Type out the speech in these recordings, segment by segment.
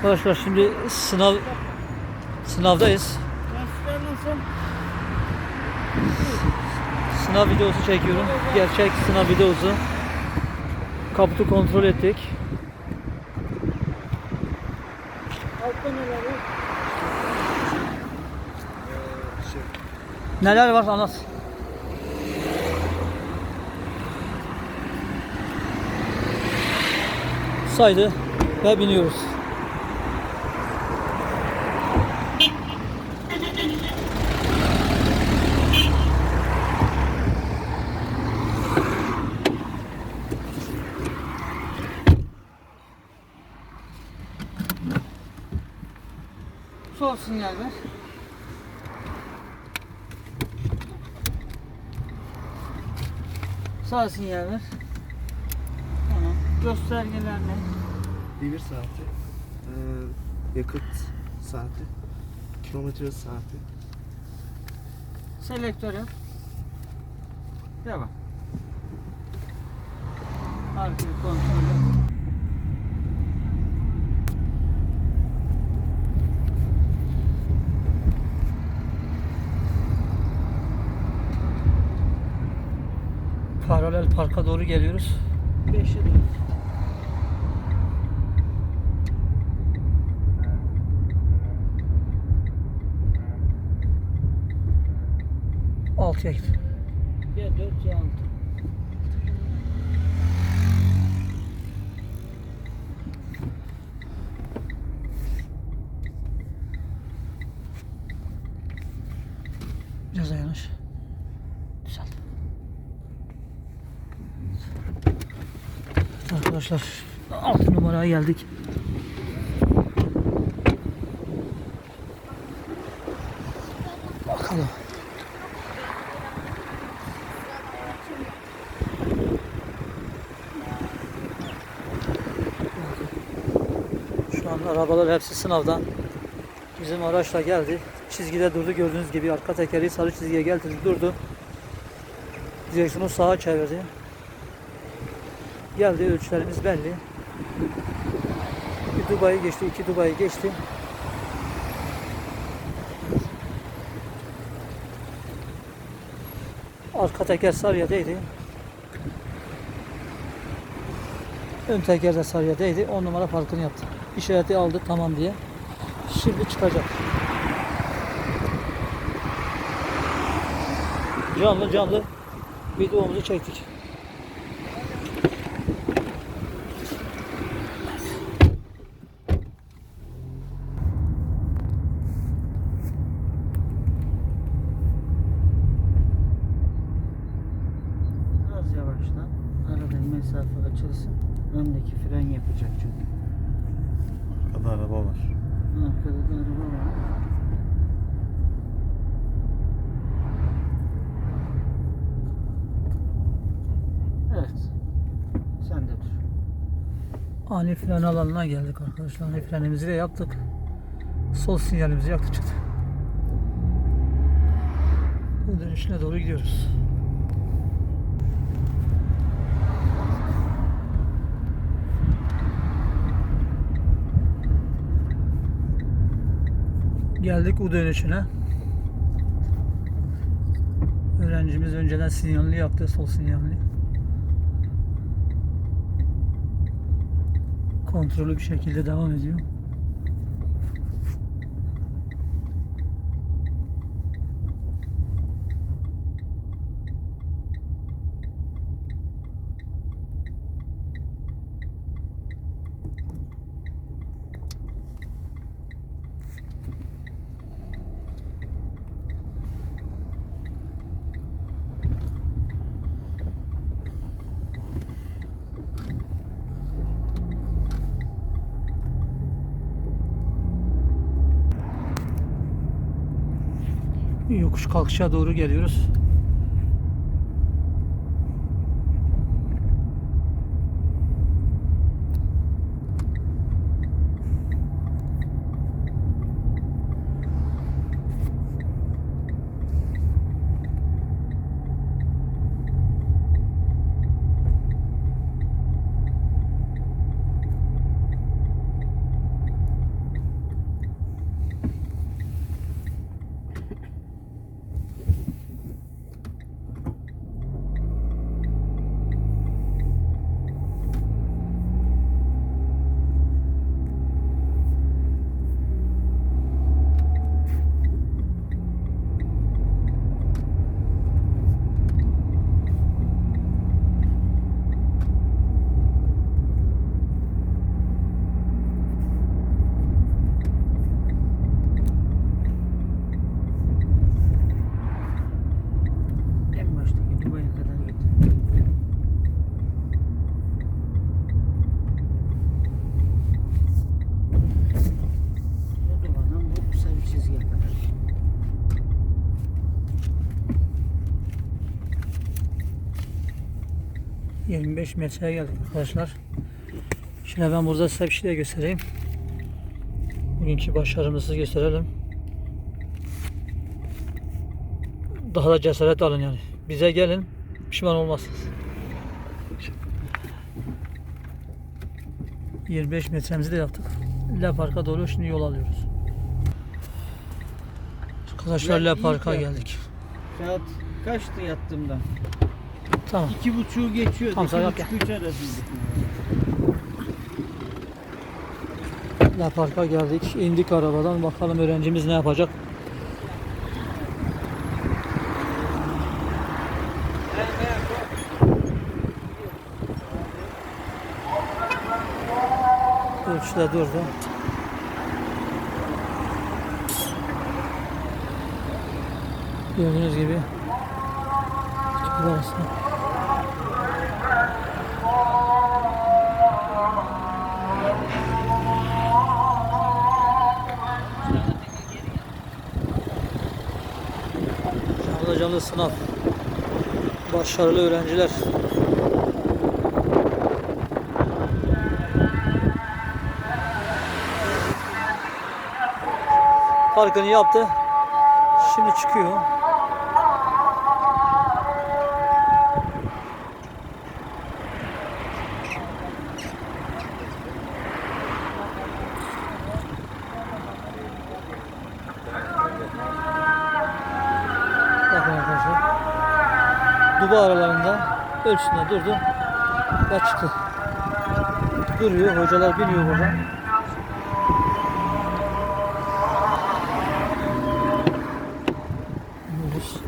Arkadaşlar şimdi sınav sınavdayız. Sınav videosu çekiyorum. Gerçek sınav videosu. Kaputu kontrol ettik. Neler var anlat. Saydı ve biniyoruz. Sol sinyal ver. Sağ sinyal ver. Tamam. Göstergeler ne? Devir saati, eee, yakıt saati, kilometre saati. Selektör yap. Devam. Arkayı kontrol et. Paralel parka doğru geliyoruz. 5'e doğru. Altıya git. Ya 4 ya 6. Biraz yanaş. Güzel. Arkadaşlar 6 numaraya geldik. Bakalım. Şu an arabalar hepsi sınavdan. Bizim araçla geldi. Çizgide durdu gördüğünüz gibi arka tekeri sarı çizgiye getirdi durdu. Direksiyonu sağa çevirdi. Geldi ölçülerimiz belli. Bir Dubai'yi geçti, iki Dubai'yi geçti. Arka teker sarıya değdi. Ön teker de sarıya değdi. 10 numara farkını yaptı. İşareti aldı tamam diye. Şimdi çıkacak. Canlı canlı videomuzu çektik. Açılsın. Öndeki fren yapacak çünkü. Arkada araba var. Arkada da araba var. Evet. Sen de dur. Ani fren alanına geldik arkadaşlar. Ani frenimizi de yaptık. Sol sinyalimizi yaktık çıktı. Bu dönüşüne doğru gidiyoruz. Geldik U dönüşüne. Öğrencimiz önceden sinyalini yaptı, sol sinyalini. kontrollü bir şekilde devam ediyor. Yokuş kalkışa doğru geliyoruz. 25 metreye geldik arkadaşlar. Şimdi ben burada size bir şey de göstereyim. Bugünkü başarımızı gösterelim. Daha da cesaret alın yani. Bize gelin, pişman olmazsınız. 25 metremizi de yaptık. Le Park'a doğru şimdi yol alıyoruz. Arkadaşlar iyi Park'a geldik. Saat kaçtı yattığımda? Tamam. İki buçuğu geçiyor. Tamam, İki buçuk üç Park'a geldik. İndik arabadan. Bakalım öğrencimiz ne yapacak. Ölçüde durdu. Gördüğünüz gibi ikisi arasında. Canlı sınav. Başarılı öğrenciler. Parkını yaptı. Şimdi çıkıyor. Duba aralarında ölçüsünde durdu ve çıktı. Duruyor, hocalar biniyor burada. Biniyoruz.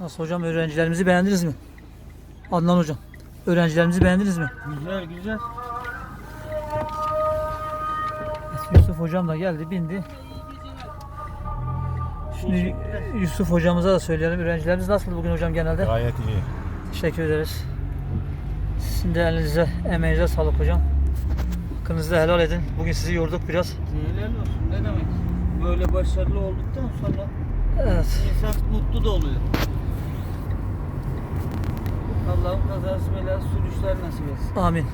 Nasıl hocam öğrencilerimizi beğendiniz mi? Adnan hocam. Öğrencilerimizi beğendiniz mi? Güzel güzel. Yusuf hocam da geldi, bindi. Şimdi Yusuf hocamıza da söyleyelim. Öğrencilerimiz nasıl bugün hocam genelde? Gayet iyi. Teşekkür ederiz. Sizin de elinize, emeğinize sağlık hocam. Hakkınızı da helal edin. Bugün sizi yorduk biraz. Helal olsun. Ne demek? Böyle başarılı olduktan sonra Evet. insan mutlu da oluyor. Allah'ım kazası belası sürüşler nasip etsin. Amin.